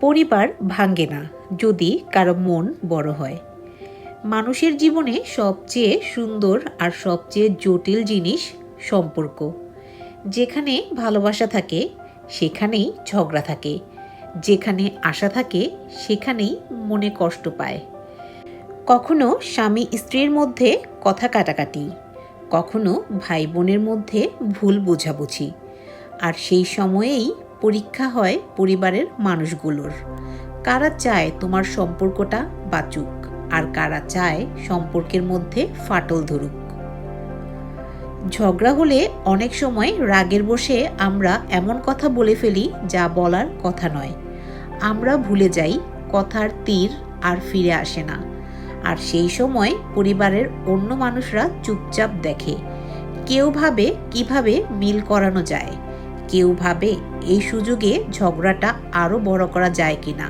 পরিবার ভাঙ্গে না, যদি কারও মন বড় হয়। মানুষের জীবনে সবচেয়ে সুন্দর আর সবচেয়ে জটিল জিনিস সম্পর্ক। যেখানে ভালোবাসা থাকে, সেখানেই ঝগড়া থাকে। যেখানে আশা থাকে, সেখানেই মনে কষ্ট পায়। কখনো স্বামী স্ত্রীর মধ্যে কথা কাটাকাটি, কখনো ভাই বোনের মধ্যে ভুল বোঝাবুঝি। আর সেই সময়েই পরীক্ষা হয় পরিবারের মানুষগুলোর। কারা চায় তোমার সম্পর্কটা বাঁচুক, আর কারা চায় সম্পর্কের মধ্যে ফাটল ধরুক। ঝগড়া হলে অনেক সময় রাগের বসে আমরা এমন কথা বলে ফেলি যা বলার কথা নয়। আমরা ভুলে যাই কথার তীর আর ফিরে আসে না। আর সেই সময় পরিবারের অন্য মানুষরা চুপচাপ দেখে। কেউ ভাবে কীভাবে মিল করানো যায়। কেউ ভাবে এই সুযোগে ঝগড়াটা আরও বড় করা যায় কিনা।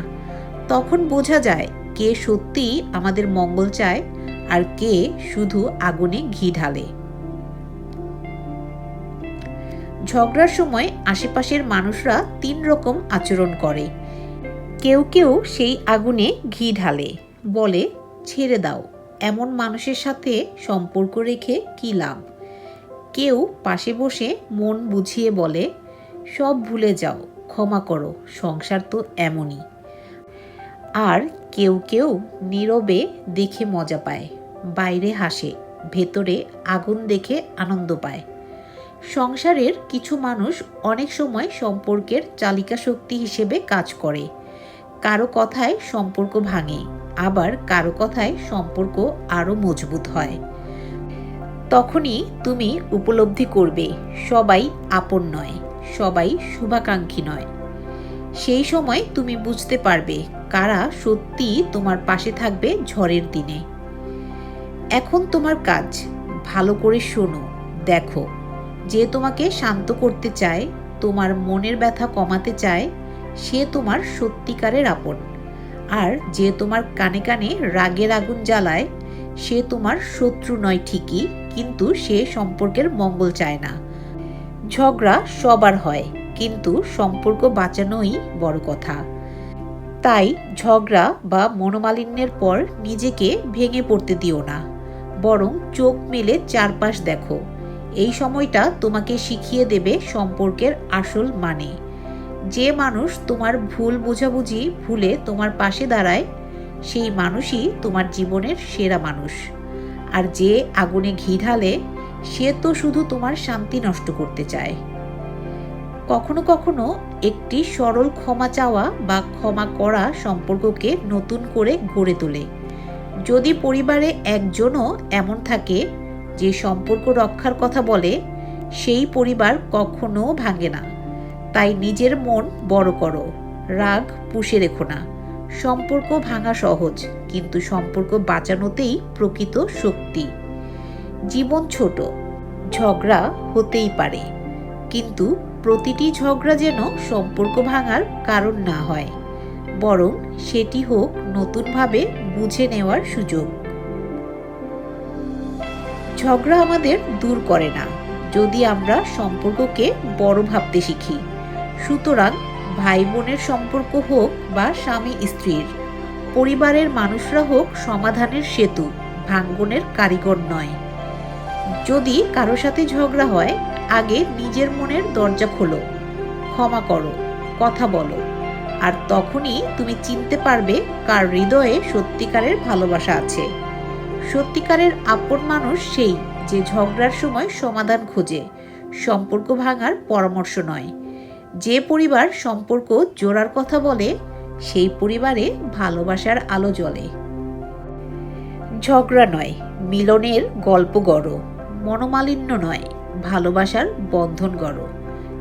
তখন বোঝা যায় কে সত্যিই আমাদের মঙ্গল চায় আর কে শুধু আগুনে ঘি ঢালে। ঝগড়ার সময় আশেপাশের মানুষরা তিন রকম আচরণ করে। কেউ কেউ সেই আগুনে ঘি ঢালে, বলে, ছেড়ে দাও, এমন মানুষের সাথে সম্পর্ক রেখে কী লাভ? কেউ পাশে বসে মন বুঝিয়ে বলে সব ভুলে যাও, ক্ষমা করো, সংসার তো এমনই। আর কেউ কেউ নীরবে দেখে মজা পায়, বাইরে হাসে, ভেতরে আগুন দেখে আনন্দ পায়। সংসারের কিছু মানুষ অনেক সময় সম্পর্কের চালিকা শক্তি হিসেবে কাজ করে। কারও কথায় সম্পর্ক ভাঙে, আবার কারও কথায় সম্পর্ক আরও মজবুত হয়। তখনই তুমি উপলব্ধি করবে, সবাই আপন নয়। সবাই শুভাকাঙ্ক্ষী নয়। সেই সময় তুমি বুঝতে পারবে কারা সত্যি তোমার পাশে থাকবে ঝড়ের দিনে। এখন তোমার কাজ, ভালো করে শোনো, দেখো। যে তোমাকে শান্ত করতে চায়, তোমার মনের ব্যথা কমাতে চায়, সে তোমার সত্যিকারের আপন। আর যে তোমার কানে কানে রাগের আগুন জ্বালায়, সে তোমার শত্রু নয় ঠিকই, কিন্তু সে সম্পর্কের মঙ্গল চায় না। ঝগড়া সবার হয়, কিন্তু সম্পর্ক বাঁচানোই বড় কথা। তাই ঝগড়া বা মনোমালিন্যের পর নিজেকে ভেঙে পড়তে দিও না, বরং চোখ মেলে চারপাশ দেখো। এই সময়টা তোমাকে শিখিয়ে দেবে সম্পর্কের আসল মানে। যে মানুষ তোমার ভুল বোঝাবুঝি ভুলে তোমার পাশে দাঁড়ায়, সেই মানুষই তোমার জীবনের সেরা মানুষ। আর যে আগুনে ঘি ঢালে সে তো শুধু তোমার শান্তি নষ্ট করতে চায়। কখনো কখনো একটি সরল ক্ষমা চাওয়া বা ক্ষমা করা সম্পর্ককে নতুন করে গড়ে তোলে। যদি পরিবারে একজনও এমন থাকে, যে সম্পর্ক রক্ষার কথা বলে, সেই পরিবার কখনো ভাঙে না। তাই নিজের মন বড় করো, রাগ পুষে রেখো না। সম্পর্ক ভাঙা সহজ, কিন্তু সম্পর্ক বাঁচানোতেই প্রকৃত শক্তি। জীবন ছোট, ঝগড়া হতেই পারে। কিন্তু প্রতিটি ঝগড়া যেন সম্পর্ক ভাঙার কারণ না হয়, বরং সেটি হোক নতুনভাবে বুঝে নেওয়ার সুযোগ। ঝগড়া আমাদের দূর করে না, যদি আমরা সম্পর্ককে বড় ভাবতে শিখি। সুতরাং ভাই বোনের সম্পর্ক হোক বা স্বামী স্ত্রীর, পরিবারের মানুষরা হোক সমাধানের সেতু, ভাঙ্গনের কারিগর নয়। যদি কারও সাথে ঝগড়া হয়, আগে নিজের মনের দরজা খোলো, ক্ষমা করো, কথা বলো, আর তখনই তুমি চিনতে পারবে কার হৃদয়ে সত্যিকারের ভালোবাসা আছে। সত্যিকারের আপন মানুষ সেই যে ঝগড়ার সময় সমাধান খোঁজে, সম্পর্ক ভাঙার পরামর্শ নয়। যে পরিবার সম্পর্ক জোড়ার কথা বলে, সেই পরিবারে ভালোবাসার আলো জ্বলে। ঝগড়া নয়, মিলনের গল্প গড়ো। মনোমালিন্য নয়, ভালোবাসার বন্ধন গড়ো।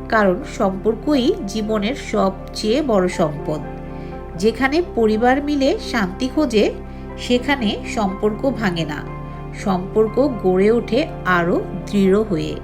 কারণ সম্পর্কই জীবনের সবচেয়ে বড় সম্পদ। যেখানে পরিবার মিলে শান্তি খোঁজে, সেখানে সম্পর্ক ভাঙে না। সম্পর্ক গড়ে ওঠে আরও দৃঢ় হয়ে।